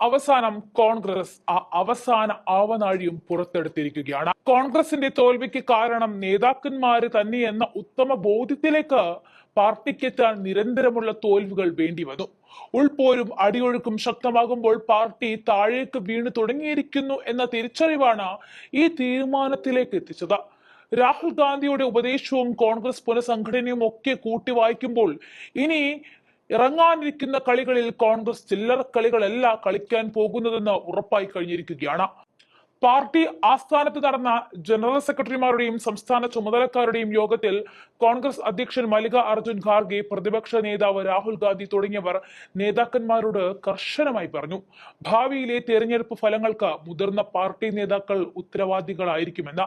അവസാനം കോൺഗ്രസ് ആ അവസാന ആവനാഴിയും പുറത്തെടുത്തിരിക്കുകയാണ്. കോൺഗ്രസിന്റെ തോൽവിക്ക് കാരണം നേതാക്കന്മാര് തന്നെ എന്ന ഉത്തമ ബോധ്യത്തിലേക്ക് പാർട്ടിക്കെത്താൻ നിരന്തരമുള്ള തോൽവികൾ വേണ്ടി വന്നു. ഉൾപോരും അടിയൊഴുക്കും ശക്തമാകുമ്പോൾ പാർട്ടി താഴേക്ക് വീണു തുടങ്ങിയിരിക്കുന്നു എന്ന തിരിച്ചറിവാണ് ഈ തീരുമാനത്തിലേക്ക് എത്തിച്ചത്. രാഹുൽ ഗാന്ധിയുടെ ഉപദേശവും കോൺഗ്രസ് പുനഃസംഘടനയും ഒക്കെ കൂട്ടി വായിക്കുമ്പോൾ ഇനി ഇറങ്ങാനിരിക്കുന്ന കളികളിൽ കോൺഗ്രസ് ചില്ലറ കളികളല്ല കളിക്കാൻ പോകുന്നതെന്ന് ഉറപ്പായി കഴിഞ്ഞിരിക്കുകയാണ്. പാർട്ടി ആസ്ഥാനത്ത് നടന്ന ജനറൽ സെക്രട്ടറിമാരുടെയും സംസ്ഥാന ചുമതലക്കാരുടെയും യോഗത്തിൽ കോൺഗ്രസ് അധ്യക്ഷൻ മല്ലിക അർജുൻ ഖാർഗെ പ്രതിപക്ഷ നേതാവ് രാഹുൽ ഗാന്ധി തുടങ്ങിയവർ നേതാക്കന്മാരോട് കർശനമായി പറഞ്ഞു. ഭാവിയിലെ തെരഞ്ഞെടുപ്പ് ഫലങ്ങൾക്ക് മുതിർന്ന പാർട്ടി നേതാക്കൾ ഉത്തരവാദികളായിരിക്കുമെന്ന്.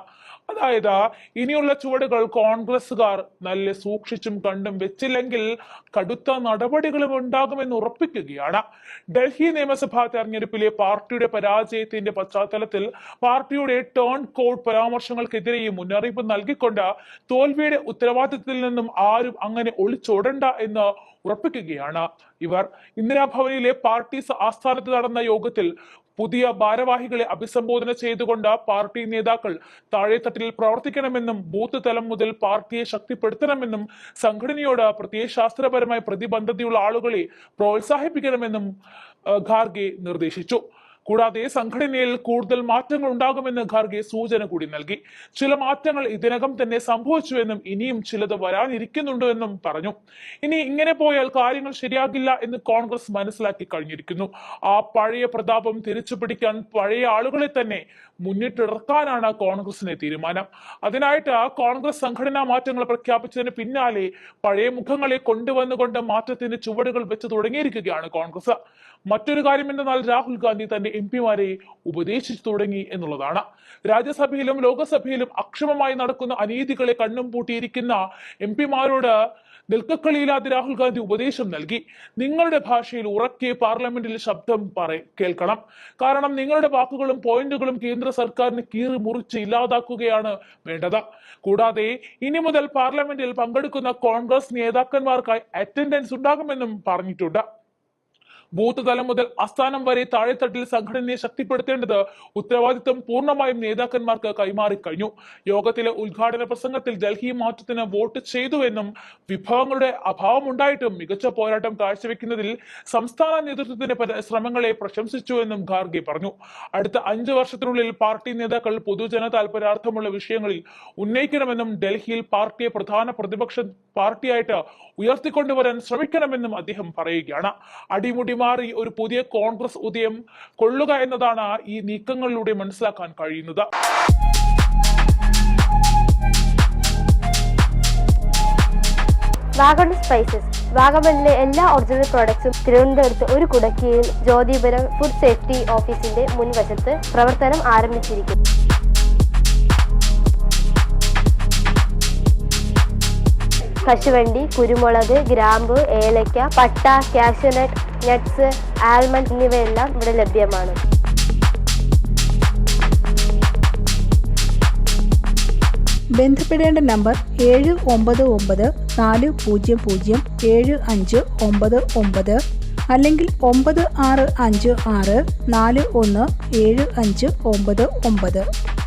അതായത് ഇനിയുള്ള ചുവടുകൾ കോൺഗ്രസുകാർ നല്ല സൂക്ഷിച്ചും കണ്ടും വെച്ചില്ലെങ്കിൽ കടുത്ത നടപടികളും ഉണ്ടാകുമെന്ന് ഉറപ്പിക്കുകയാണ്. ഡൽഹി നിയമസഭാ തെരഞ്ഞെടുപ്പിലെ പാർട്ടിയുടെ പരാജയത്തിന്റെ പശ്ചാത്തലത്തിൽ പാർട്ടിയുടെ ടേൺ കോഡ് പരാമർശങ്ങൾക്കെതിരെയും മുന്നറിയിപ്പ് നൽകിക്കൊണ്ട് തോൽവിയുടെ ഉത്തരവാദിത്തത്തിൽ നിന്നും ആരും അങ്ങനെ ഒളിച്ചോടണ്ട എന്ന് ഉറപ്പിക്കുകയാണ്. ഇവർ ഇന്ദിരാഭവനിലെ പാർട്ടി ആസ്ഥാനത്ത് നടന്ന യോഗത്തിൽ പുതിയ ഭാരവാഹികളെ അഭിസംബോധന ചെയ്തുകൊണ്ട് പാർട്ടി നേതാക്കൾ താഴെത്തട്ടിൽ പ്രവർത്തിക്കണമെന്നും ബൂത്ത് തലം മുതൽ പാർട്ടിയെ ശക്തിപ്പെടുത്തണമെന്നും സംഘടനയോട് പ്രത്യയശാസ്ത്രപരമായ പ്രതിബദ്ധതയുള്ള ആളുകളെ പ്രോത്സാഹിപ്പിക്കണമെന്നും ഖാർഗെ നിർദ്ദേശിച്ചു. കൂടാതെ സംഘടനയിൽ കൂടുതൽ മാറ്റങ്ങൾ ഉണ്ടാകുമെന്ന് ഖാർഗെ സൂചന കൂടി നൽകി. ചില മാറ്റങ്ങൾ ഇതിനകം തന്നെ സംഭവിച്ചുവെന്നും ഇനിയും ചിലത് വരാനിരിക്കുന്നുണ്ടെന്നും പറഞ്ഞു. ഇനി ഇങ്ങനെ പോയാൽ കാര്യങ്ങൾ ശരിയാകില്ല എന്ന് കോൺഗ്രസ് മനസ്സിലാക്കി കഴിഞ്ഞിരിക്കുന്നു. ആ പഴയ പ്രതാപം തിരിച്ചു പിടിക്കാൻ പഴയ ആളുകളെ തന്നെ മുന്നിട്ടിറക്കാനാണ് കോൺഗ്രസിന്റെ തീരുമാനം. അതിനായിട്ട് കോൺഗ്രസ് സംഘടനാ മാറ്റങ്ങൾ പ്രഖ്യാപിച്ചതിന് പിന്നാലെ പഴയ മുഖങ്ങളെ കൊണ്ടുവന്നുകൊണ്ട് മാറ്റത്തിന് ചുവടുകൾ വെച്ച് തുടങ്ങിയിരിക്കുകയാണ് കോൺഗ്രസ്. മറ്റൊരു കാര്യം എന്തെന്നാൽ രാഹുൽ ഗാന്ധി തന്റെ എം പിമാരെ ഉപദേശിച്ചു തുടങ്ങി എന്നുള്ളതാണ്. രാജ്യസഭയിലും ലോകസഭയിലും അക്ഷമമായി നടക്കുന്ന അനീതികളെ കണ്ണും പൂട്ടിയിരിക്കുന്ന എം പിമാരോട് നിൽക്കക്കളിയില്ലാതെ രാഹുൽ ഗാന്ധി ഉപദേശം നൽകി. നിങ്ങളുടെ ഭാഷയിൽ ഉറക്കെ പാർലമെന്റിൽ ശബ്ദം പറ കേൾക്കണം. കാരണം നിങ്ങളുടെ വാക്കുകളും പോയിന്റുകളും കേന്ദ്ര സർക്കാരിന് കീറി മുറിച്ച് ഇല്ലാതാക്കുകയാണ് വേണ്ടത്. കൂടാതെ ഇനി മുതൽ പാർലമെന്റിൽ പങ്കെടുക്കുന്ന കോൺഗ്രസ് നേതാക്കന്മാർക്കായി അറ്റൻഡൻസ് ഉണ്ടാകുമെന്നും പറഞ്ഞിട്ടുണ്ട്. ബൂത്ത് തലം മുതൽ അസ്ഥാനം വരെ താഴെത്തട്ടിൽ സംഘടനയെ ശക്തിപ്പെടുത്തേണ്ടത് ഉത്തരവാദിത്വം പൂർണമായും നേതാക്കന്മാർക്ക് കൈമാറി കഴിഞ്ഞു യോഗത്തിലെ ഉദ്ഘാടന പ്രസംഗത്തിൽ ഡൽഹി മാറ്റത്തിന് വോട്ട് ചെയ്തുവെന്നും വിഭവങ്ങളുടെ അഭാവമുണ്ടായിട്ടും മികച്ച പോരാട്ടം കാഴ്ചവെക്കുന്നതിൽ സംസ്ഥാന നേതൃത്വത്തിന്റെ ശ്രമങ്ങളെ പ്രശംസിച്ചുവെന്നും ഖാർഗെ പറഞ്ഞു. അടുത്ത അഞ്ചു വർഷത്തിനുള്ളിൽ പാർട്ടി നേതാക്കൾ പൊതുജന താൽപര്യാർത്ഥമുള്ള വിഷയങ്ങളിൽ ഉന്നയിക്കണമെന്നും ഡൽഹിയിൽ പാർട്ടിയെ പ്രധാന പ്രതിപക്ഷ പാർട്ടിയായിട്ട് ഉയർത്തിക്കൊണ്ടുവരാൻ ശ്രമിക്കണമെന്നും അദ്ദേഹം പറയുകയാണ്. അടിമുടി മാറി ഒരു പുതിയ കോൺഗ്രസ് ഉദയം കൊള്ളുക എന്നതാണ് ഈ നീക്കങ്ങളിലൂടെ മനസ്സിലാക്കാൻ കഴിയുന്നത്. സ്പൈസസ്. വാഗമണിലെ എല്ലാ ഒറിജിനൽ പ്രോഡക്ട്സും തിരുവനന്തപുരത്ത് ഒരു കുടക്കീഴിൽ ജ്യോതിപുരം ഫുഡ് സേഫ്റ്റി ഓഫീസിന്റെ മുൻവശത്ത് പ്രവർത്തനം ആരംഭിച്ചിരിക്കുന്നു. കശുവണ്ടി കുരുമുളക് ഗ്രാമ്പ് ഏലക്ക പട്ട കാഷ്യൂനട്ട് നട്ട്സ് ആൽമണ്ട് എന്നിവയെല്ലാം ഇവിടെ ലഭ്യമാണ്. ബന്ധപ്പെടേണ്ട നമ്പർ ഏഴ് ഒമ്പത് ഒമ്പത് നാല് പൂജ്യം പൂജ്യം ഏഴ് അഞ്ച് ഒമ്പത് ഒമ്പത് അല്ലെങ്കിൽ ഒമ്പത് ആറ് അഞ്ച് ആറ് നാല് ഒന്ന് ഏഴ് അഞ്ച് ഒമ്പത് ഒമ്പത്.